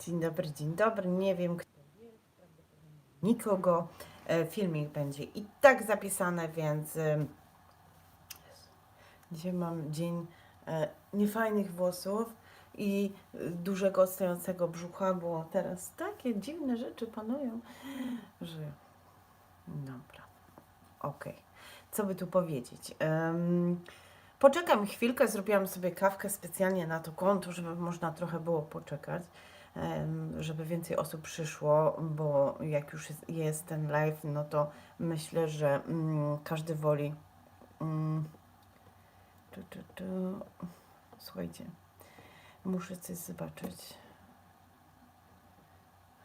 Dzień dobry, dzień dobry. Nie wiem, kto jest, nikogo. E, Filmik będzie i tak zapisany, więc em, dzisiaj mam dzień e, niefajnych włosów i e, dużego stojącego brzucha, bo teraz takie dziwne rzeczy panują, że dobra. Okej. Co by tu powiedzieć? Em, poczekam chwilkę, zrobiłam sobie kawkę specjalnie na to konto, żeby można trochę było poczekać, żeby więcej osób przyszło, bo jak już jest, ten live, no to myślę, że mm, każdy woli. Mm. Słuchajcie, muszę coś zobaczyć.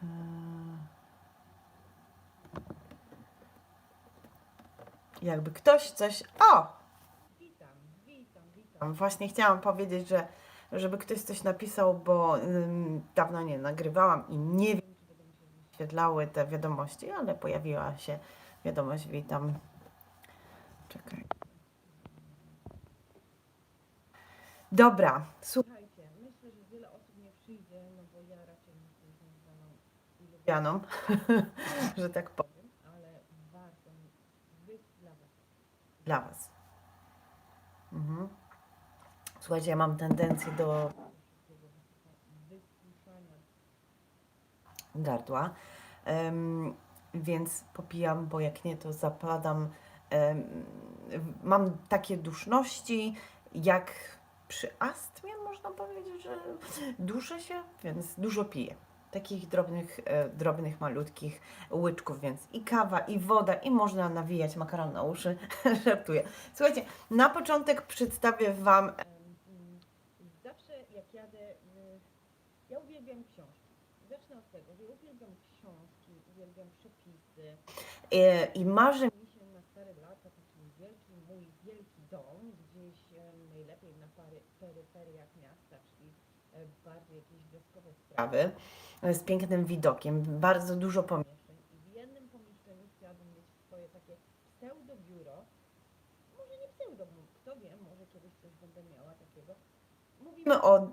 Eee. Jakby ktoś coś. O! Witam, witam, witam. Właśnie chciałam powiedzieć, że żeby ktoś coś napisał, bo ym, dawno nie nagrywałam i nie wiem, czy będą się wyświetlały te wiadomości, ale pojawiła się wiadomość, witam. Czekaj. Dobra, słuchajcie, myślę, że wiele osób nie przyjdzie, no bo ja raczej nie jestem związaną i lubianą, że tak powiem, ale warto być dla Was. Dla Was. Mhm. Słuchajcie, ja mam tendencję do gardła, em, więc popijam, bo jak nie, to zapadam. w- mam takie duszności, jak przy astmie, można powiedzieć, że duszę się, więc dużo piję. Takich drobnych, e, drobnych, malutkich łyczków, więc i kawa, i woda, i można nawijać makaron na uszy. Żartuję. Słuchajcie, na początek przedstawię Wam. Jak jadę, y, ja uwielbiam książki. Zacznę od tego, że uwielbiam książki, uwielbiam przepisy. E, I marzę mi się na stare lata taki wielki, mój wielki dom, gdzieś e, najlepiej na pary, peryferiach miasta, czyli e, bardziej jakieś wioskowe sprawy, z pięknym widokiem, bardzo dużo pomieszczeń. I w jednym pomieszczeniu chciałabym mieć swoje takie pseudo biuro. Może nie pseudo, bo kto wie, może kiedyś coś będę miała takiego. Mówimy o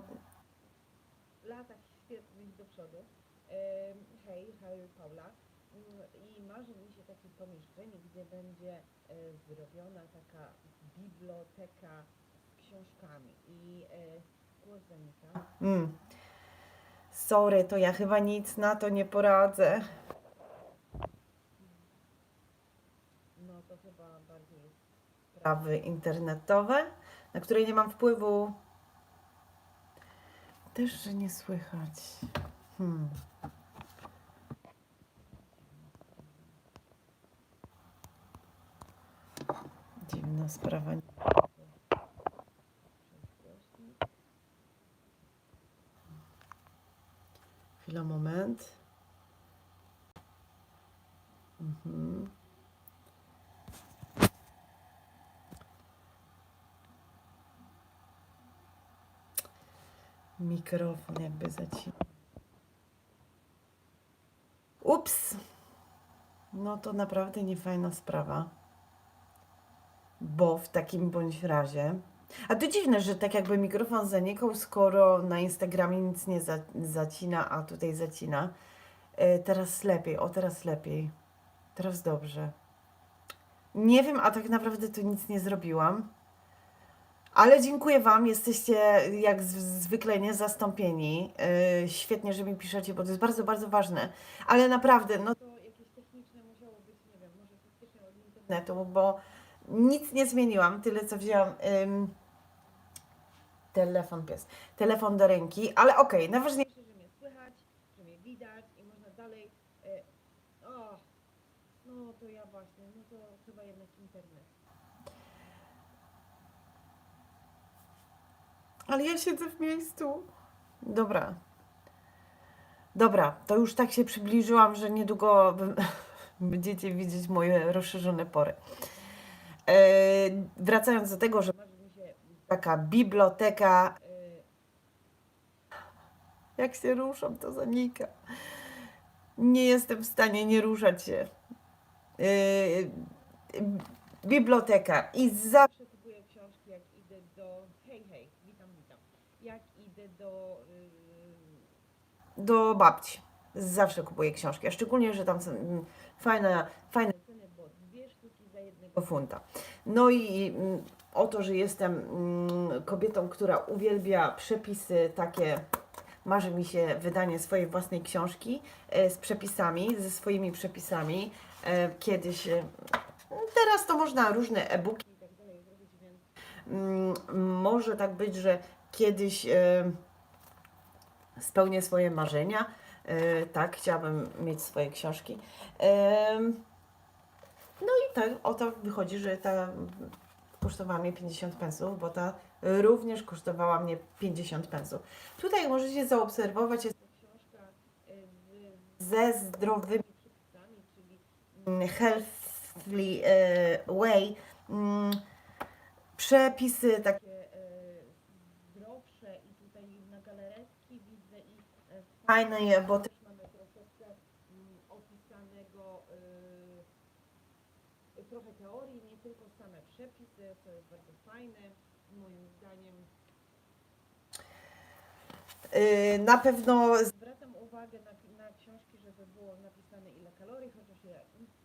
latach świetnych do przodu. Hej, hej Paula. Mm, I marzy mi się takie pomieszczenie, gdzie będzie e, zrobiona taka biblioteka z książkami. I e, głos zanika. Mm. Sorry, to ja chyba nic na to nie poradzę. No to chyba bardziej sprawy internetowe, na które nie mam wpływu. Też, że nie słychać. Hmm. Dziwna sprawa. Chwila, moment. Mhm. Mikrofon jakby zaciął. Ups! No to naprawdę niefajna sprawa. Bo w takim bądź razie. A to dziwne, że tak jakby mikrofon zanikał, skoro na Instagramie nic nie za, zacina, a tutaj zacina. E, teraz lepiej, o teraz lepiej. Teraz dobrze. Nie wiem, a tak naprawdę to nic nie zrobiłam. Ale dziękuję Wam, jesteście jak zwykle niezastąpieni. Yy, świetnie, że mi piszecie, bo to jest bardzo, bardzo ważne. Ale naprawdę, no to jakieś techniczne musiało być, nie wiem, może faktycznie od internetu, bo nic nie zmieniłam, tyle co wzięłam. telefon pies. Telefon do ręki, ale okej, najważniejsze, że mnie słychać, że mnie widać i można dalej. e, o, no to ja właśnie, no to chyba jednak internet. Ale ja siedzę w miejscu. Dobra. Dobra, to już tak się przybliżyłam, że niedługo będziecie widzieć moje rozszerzone pory. E, wracając do tego, że taka biblioteka. E, jak się ruszam, to zanika. Nie jestem w stanie nie ruszać się. E, biblioteka i zawsze kupuję książki, jak idę do. Y, do babci. Zawsze kupuję książki, a szczególnie, że tam są mm, fajne, fajne ceny, bo dwie sztuki za jednego funta. No i mm, o to, że jestem mm, kobietą, która uwielbia przepisy takie, marzy mi się wydanie swojej własnej książki e, z przepisami, ze swoimi przepisami. E, Kiedyś, e, teraz to można różne e-booki i tak dalej zrobić, więc może tak być, że kiedyś spełnię swoje marzenia. E, tak, chciałabym mieć swoje książki. Em, no i tak oto wychodzi, że ta kosztowała mnie 50 pensów, bo ta również kosztowała mnie 50 pensów. Tutaj możecie zaobserwować, jest to e, ze zdrowymi Healthly Way. Mm, Przepisy takie e, zdrowsze i tutaj na galaretki widzę i e, fajne, je, bo też mamy troszeczkę mm, opisanego e, trochę teorii, nie tylko same przepisy, co jest bardzo fajne, moim zdaniem. Y, Na pewno zwracam uwagę na, na książki, żeby było napisane ile kalorii, chociaż ja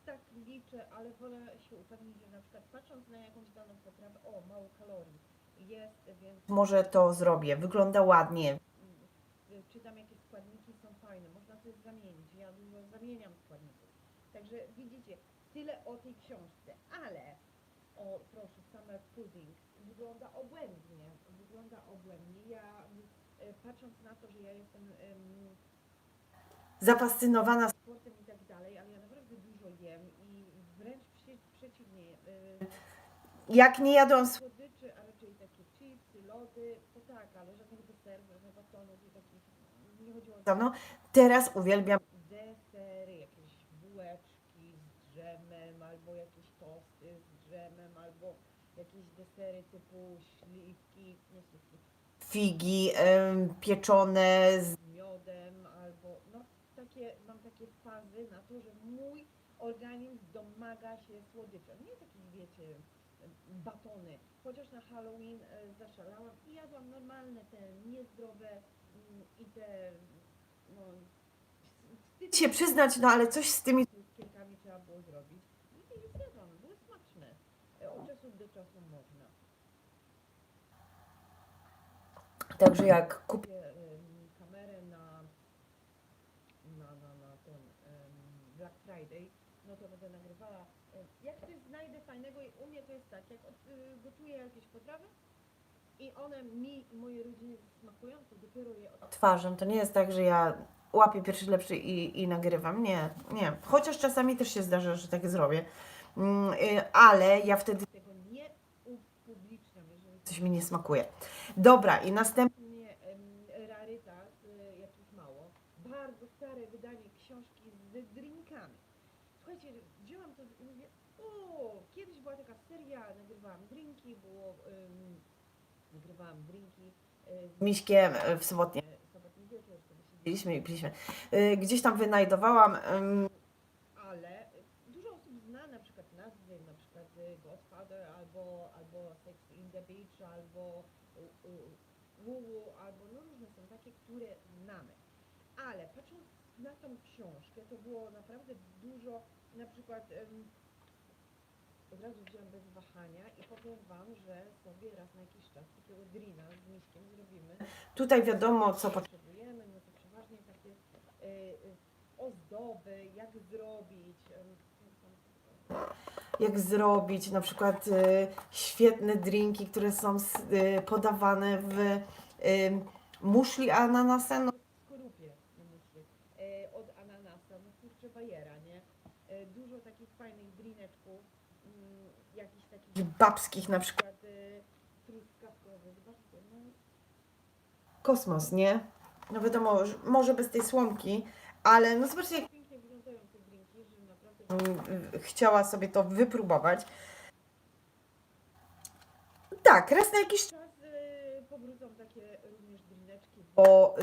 tak liczę, ale wolę się upewnić, że na przykład patrząc na jakąś daną potrawę, o mało kalorii jest, więc może to zrobię, wygląda ładnie. Y, Czytam jakie składniki są zamienić, ja dużo zamieniam składników. Także widzicie, tyle o tej książce, ale o proszę, summer pudding wygląda obłędnie, wygląda obłędnie. Ja e, patrząc na to, że ja jestem em, zafascynowana sportem i tak dalej, ale ja naprawdę dużo jem i wręcz przeciwnie. e, Jak nie jadłam słodyczy, a raczej takie chipsy, lody, to tak, ale żadnych deserów, żadnych batonów i takich nie chodziło o dawno. Teraz uwielbiam desery, jakieś bułeczki z drzemem, albo jakieś tosty z drzemem, albo jakieś desery typu śliwki, nie śliwki, figi em, pieczone z miodem, albo no takie, mam takie fazy na to, że mój organizm domaga się słodycza. Nie takich, wiecie, batony. Chociaż na Halloween e, zaszalałam i jadłam normalne, te niezdrowe mm, i te, no, wstyd się przyznać, no ale coś z tymi cukierkami trzeba było zrobić. I je zjadłam, były smaczne. E, Od czasu do czasu można. Także jak kupię kamerę na, na, na, na ten Black Friday, no to będę nagrywała. em, Jak coś znajdę fajnego i u mnie to jest tak, jak y, gotuję jakieś potrawy i one mi i mojej rodzinie smakują, to dopiero je odtwarzam. To nie jest tak, że ja łapię pierwszy lepszy i, i nagrywam. Nie, nie. Chociaż czasami też się zdarza, że tak zrobię. Mm, y, ale ja wtedy tego nie upubliczniam, jeżeli coś mi nie smakuje. Dobra, i następnie em, rarytas, y, jakich mało. Bardzo stare wydanie książki z drinkami. Słuchajcie, wzięłam to i mówię, o, kiedyś była taka seria, nagrywałam drinki, było, nagrywałam drinki y, z Miśkiem y, w sobotnie, sobie siedzieliśmy i piliśmy. Y, Gdzieś tam wynajdowałam, ale dużo osób zna na przykład nazwy, na przykład y, Godfather, albo, albo Sex in the Beach, albo y, y, Wuwu, albo no różne są takie, które znamy. Ale patrząc na tą książkę, to było naprawdę dużo, na przykład od razu wziąłem bez wahania i powiem Wam, że sobie raz na jakiś czas takiego drina z miskiem zrobimy. Tutaj wiadomo, co potrzebujemy, no to przeważnie takie y, y, ozdoby, jak zrobić. jak zrobić na przykład y, świetne drinki, które są y, podawane w y, muszli ananasa, no skorupie muszli, y, od ananasa, no kurczę bajera, nie? Y, dużo takich fajnych drineczków, takich babskich na przykład y, no kosmos, nie? No wiadomo, że może bez tej słomki, ale no zobaczcie jak pięknie wyglądają te drinki, że naprawdę y, chciała sobie to wypróbować. Tak, raz na jakiś czas y, powrócą takie również drineczki, bo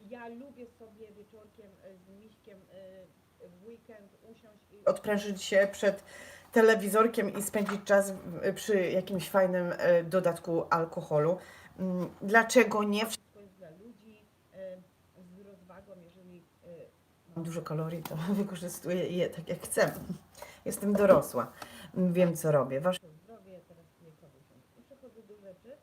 ja lubię sobie wieczorkiem z miśkiem w weekend usiąść i odprężyć się przed telewizorkiem i spędzić czas przy jakimś fajnym y, dodatku alkoholu. Mm, Dlaczego nie? Wszystko jest dla ludzi y, z Mam dużo kalorii, to wykorzystuję je tak jak chcę. Jestem dorosła. Wiem, co robię. Wasze zdrowie, teraz nie. Przechodzę do rzeczy.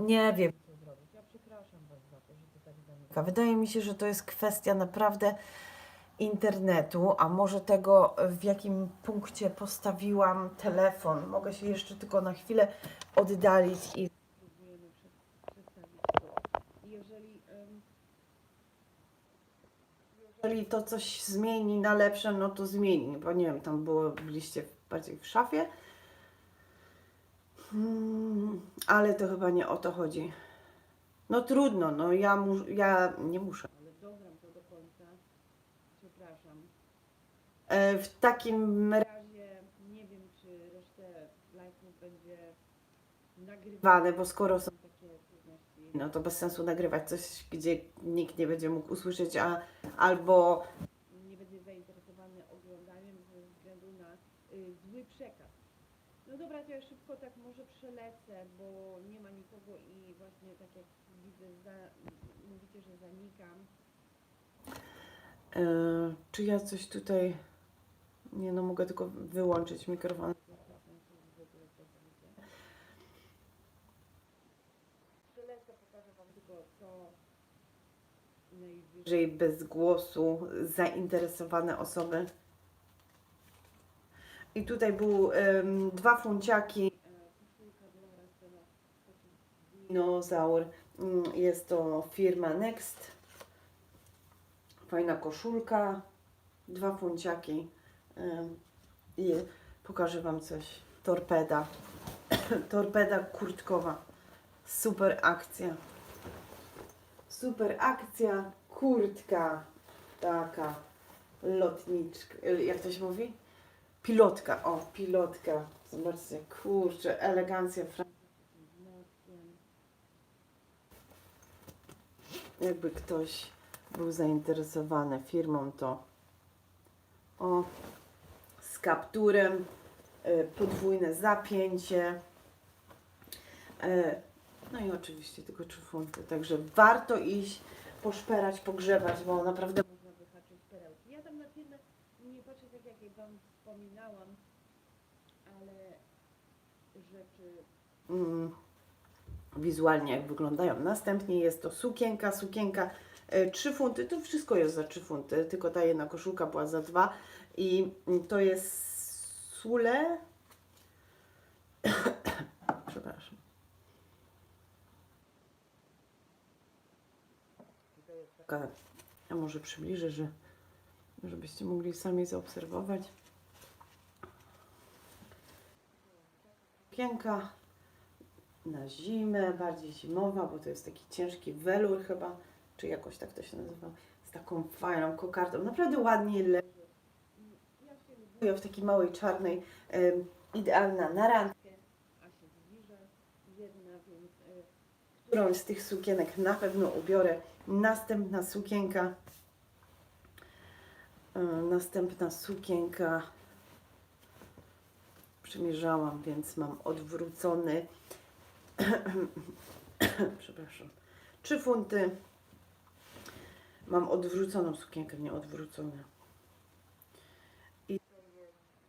Nie wiem, co zrobić. Ja przepraszam Was za to, że Wydaje mi się, że to jest kwestia naprawdę internetu, a może tego, w jakim punkcie postawiłam telefon. Mogę się jeszcze tylko na chwilę oddalić i jeżeli to coś zmieni na lepsze, no to zmieni, bo nie wiem, tam było, byliście bardziej w szafie. Hmm, ale to chyba nie o to chodzi. No trudno, no ja, mu, ja nie muszę. Ale dogram to do końca. Przepraszam. E, w takim razie nie wiem, czy resztę live'ów będzie nagrywane, bo skoro są takie trudności, no to bez sensu nagrywać coś, gdzie nikt nie będzie mógł usłyszeć, a albo nie będzie zainteresowany oglądaniem ze względu na y, zły przekaz. No dobra, to ja szybko tak może przelecę, bo nie ma nikogo i właśnie tak jak widzę, za, mówicie, że zanikam. E, czy ja coś tutaj... Nie no, mogę tylko wyłączyć mikrofon. Przelecę, pokażę Wam tylko to najwyżej bez głosu zainteresowane osoby. I tutaj był em, dwa funciaki. Dinozaur. Mm, Jest to firma Next. Fajna koszulka. Dwa funciaki. I pokażę Wam coś. Torpeda. Torpeda kurtkowa. Super akcja. Super akcja. Kurtka. Taka. Lotniczka. Jak to się mówi? Pilotka. O, pilotka. Zobaczcie, kurczę, elegancja Jakby ktoś był zainteresowany firmą, to o, z kapturem, y, podwójne zapięcie. y, No i oczywiście tylko trzy funty, także warto iść, poszperać, pogrzebać, bo naprawdę można wyhaczyć perełki. Ja tam na firmę nie patrzę tak jak Wam wspominałam, ale rzeczy mm, wizualnie jak wyglądają. Następnie jest to sukienka, sukienka e, 3 funty, to wszystko jest za 3 funty, tylko ta jedna koszulka była za 2 i to jest sule. Przepraszam. Ja może przybliżę, że żebyście mogli sami zaobserwować. Sukienka na zimę, bardziej zimowa, bo to jest taki ciężki welur chyba, czy jakoś tak to się nazywa, z taką fajną kokardą. Naprawdę ładnie leży. Ja się lubię w takiej małej czarnej, idealna na randkę. A się zbliża jedna, więc e, którąś z tych sukienek na pewno ubiorę. Następna sukienka. e, Następna sukienka przymierzałam, więc mam odwrócony. Przepraszam. Trzy funty. Mam odwróconą sukienkę, nie odwróconą. I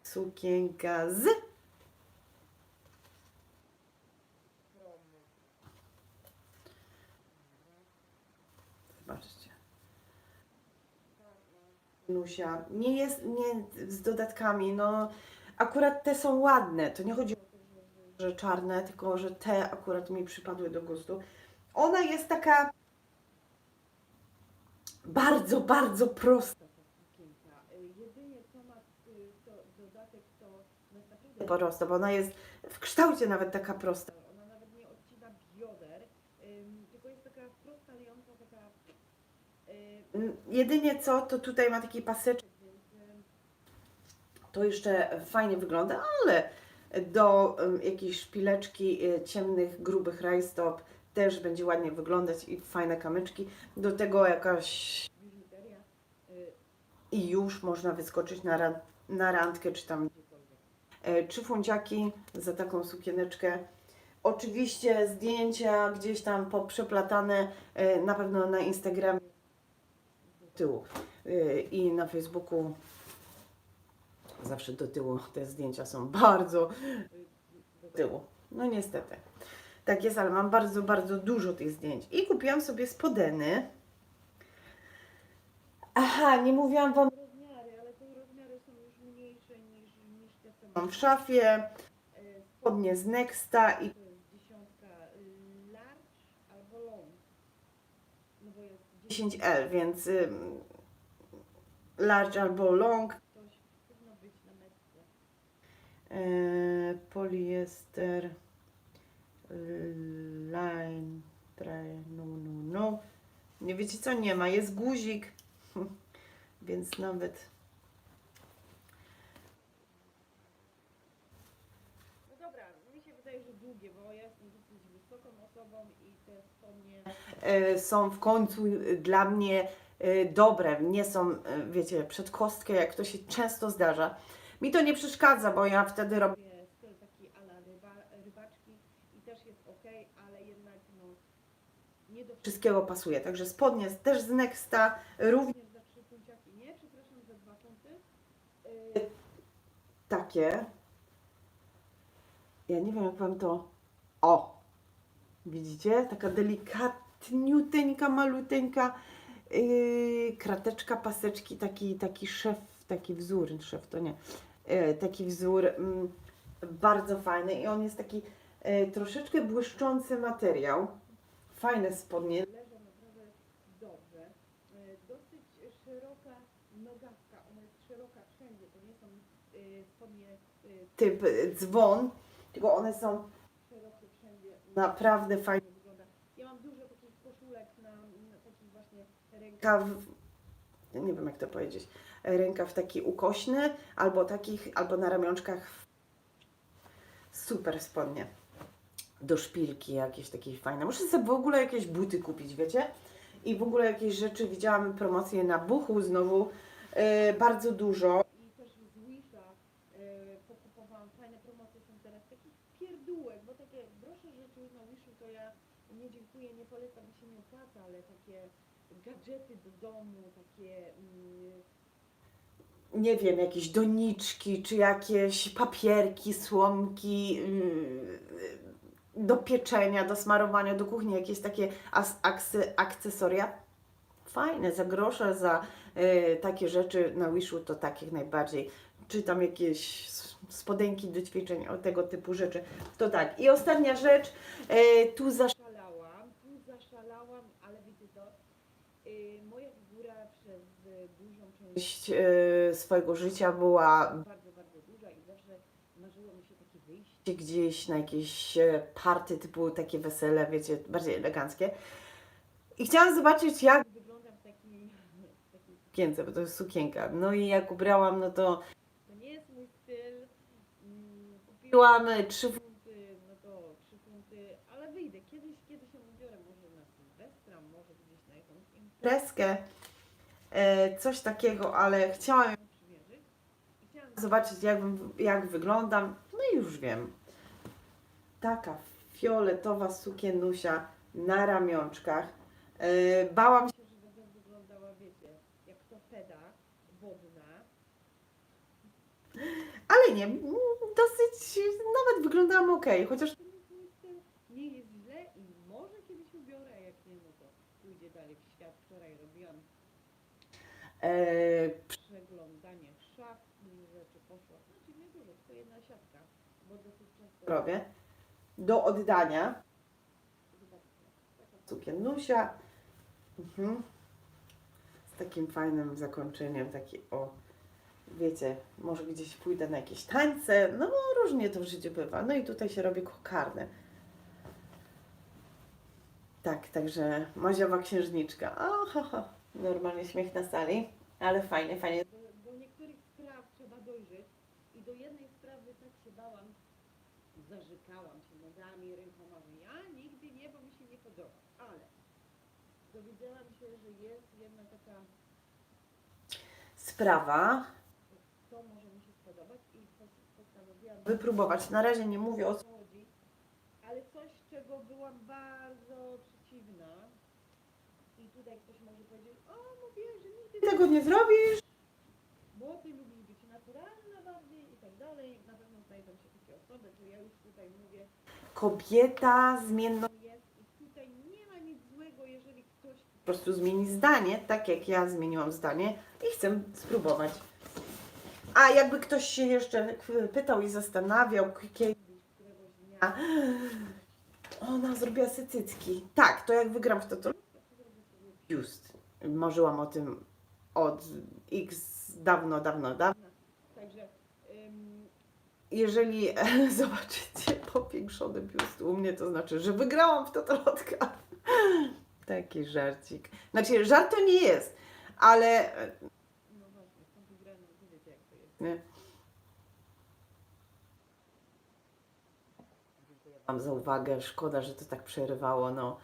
sukienka z. Zobaczcie. Nusia. Nie jest, nie z dodatkami, no akurat te są ładne. To nie chodzi że, czarne, tylko że te akurat mi przypadły do gustu. Ona jest taka bardzo, bardzo prosta. ta sukienka. Y, Jedynie co ma to dodatek to jest naprawdę prosta, bo ona jest w kształcie nawet taka prosta. Ona nawet nie odcina bioder, tylko jest taka prosta, lejąca, taka... y, Jedynie co, to tutaj ma taki paseczek, więc to jeszcze fajnie wygląda, ale do jakiejś szpileczki y, ciemnych, grubych rajstop też będzie ładnie wyglądać i fajne kamyczki. Do tego jakaś y, i już można wyskoczyć na, na randkę czy tam. E, Trzy funciaki za taką sukieneczkę. Oczywiście zdjęcia gdzieś tam poprzeplatane, e, na pewno na Instagramie tyłu E, i na Facebooku zawsze do tyłu te zdjęcia są bardzo do tyłu. No niestety. Tak jest, ale mam bardzo, bardzo dużo tych zdjęć. I kupiłam sobie spodeny. Aha, nie mówiłam Wam rozmiary, ale te rozmiary są już mniejsze niż, niż te co mam w szafie. Spodnie z Nexta i dziesiątka y, large albo long. No bo jest 10L, więc large albo long. coś powinno być na metce. Yy, poliester line try, no, no, no. Nie wiecie co? Nie ma. Jest guzik, więc nawet No dobra, mi się wydaje, że długie, bo ja jestem dosyć wysoką osobą i te spodnie e, są w końcu e, dla mnie e, dobre. Nie są, e, wiecie, przed kostkę, jak to się często zdarza. Mi to nie przeszkadza, bo ja wtedy robię styl taki ala ryba, rybaczki i też jest ok, ale jednak no nie do wszystkiego pasuje. Także spodnie też z Nexta, również za trzy funciaki. Nie, przepraszam, za dwa funty. takie. Ja nie wiem, jak wam to. O! Widzicie? Taka delikatniuteńka, maluteńka yy, krateczka, paseczki, taki, taki szef, taki wzór, szef to nie, taki wzór mm, bardzo fajny i on jest taki yy, troszeczkę błyszczący materiał. Fajne spodnie. Leżą naprawdę dobrze. E, Dosyć szeroka nogawka. Ona jest szeroka wszędzie. To nie są e, spodnie e, Typ dzwon, tylko one są szerokie wszędzie. naprawdę fajne. Fajnie wygląda. Ja mam dużo takich koszulek na, na takich właśnie rękach. nie wiem jak to powiedzieć, rękaw taki ukośny, albo takich, albo na ramionczkach super spodnie. Do szpilki jakieś takie fajne. Muszę sobie w ogóle jakieś buty kupić, wiecie? I w ogóle jakieś rzeczy, widziałam promocje na Buchu znowu, e, bardzo dużo. I też z Wisha e, pokupowałam. Fajne promocje są teraz. Takich pierdółek, bo takie grosze rzeczy na Wishu to ja nie dziękuję, nie polecam, mi się nie opłaca, ale takie gadżety do domu, takie... Mm, nie wiem, jakieś doniczki, czy jakieś papierki, słomki yy, do pieczenia, do smarowania, do kuchni, jakieś takie akcesoria. Fajne, za grosze, za yy, takie rzeczy na Wishu to takich najbardziej. Czy tam jakieś spodenki do ćwiczeń, o tego typu rzeczy. To tak. I ostatnia rzecz, yy, tu za zaszalałam, tu zaszalałam, ale wiecie to, y, część yy, swojego życia była bardzo, bardzo duża i zawsze marzyło mi się takie wyjście. gdzieś na jakieś e, party typu takie wesele, wiecie, bardziej eleganckie. I chciałam zobaczyć, jak Wyglądam w takiej, w takiej sukience, bo to jest sukienka. No i jak ubrałam, no to to nie jest mój styl, mm, kupiłam e, trzy fu- funty, no to trzy funty, ale wyjdę, kiedyś, kiedyś się ubiorę, może na Sylwestra, może gdzieś na jakąś e, coś takiego, ale chciałam zobaczyć, jak, jak wyglądam. No i już wiem. Taka fioletowa sukienusia na ramionczkach. E, bałam się, że będę wyglądała, wiecie, jak torpeda wodna, ale nie, dosyć, nawet wyglądałam ok, chociaż nie jest źle i może kiedyś ubiorę, jak nie, no to pójdzie dalej w świat. Wczoraj robiłam e, przeglądanie szaf, dużo rzeczy poszło, znaczy nie dużo, tylko jedna siatka, bo dosyć często robię do oddania. Sukienusia. Mhm. Z takim fajnym zakończeniem, taki o, wiecie, może gdzieś pójdę na jakieś tańce, no różnie to w życiu bywa. No i tutaj się robi kokarny. Tak, także maziowa księżniczka. Oho, normalnie śmiech na sali, ale fajnie, fajnie. Do, do niektórych spraw trzeba dojrzeć i do jednej sprawy tak się bałam, zarzekałam się nogami, rękoma, że ja nigdy nie, bo mi się nie podoba, ale dowiedziałam się, że jest jedna taka, Sprawa, to może mi się spodobać i pos- postanowiłam wypróbować. Na razie nie mówię o co chodzi, ale coś, czego byłam bardzo przeciwna. I tutaj ktoś może powiedzieć, o mówię, że nigdy Ty tego nie zrobisz? bo ty lubisz być naturalna bardziej i tak dalej. Na pewno znajdą się takie osoby, to ja już tutaj mówię, Kobieta zmienna jest i tutaj nie ma nic złego, jeżeli ktoś po prostu zmieni zdanie, tak jak ja zmieniłam zdanie i chcę spróbować. A jakby ktoś się jeszcze pytał i zastanawiał, kiedy któregoś dnia ona zrobiła sobie cycki. Tak, to jak wygram w to, to just. Marzyłam o tym od x dawno, dawno, dawno. Także ym, Jeżeli zobaczycie powiększony biust u mnie, to znaczy, że wygrałam w totolotka. Taki żarcik. Znaczy, żart to nie jest, ale e, no właśnie, są wygrane, wiecie jak to jest. Nie. Mam za uwagę, szkoda, że to tak przerywało. No.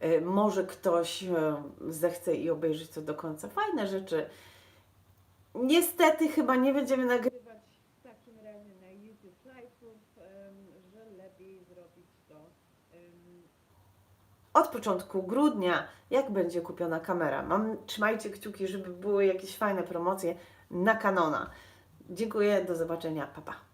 E, Może ktoś e, zechce i obejrzy to do końca. Fajne rzeczy. Niestety chyba nie będziemy nagrywać. W takim razie na YouTube Live'ów, że lepiej zrobić to Od początku grudnia, jak będzie kupiona kamera. Mam, trzymajcie kciuki, żeby były jakieś fajne promocje na Canona. Dziękuję, do zobaczenia, pa pa.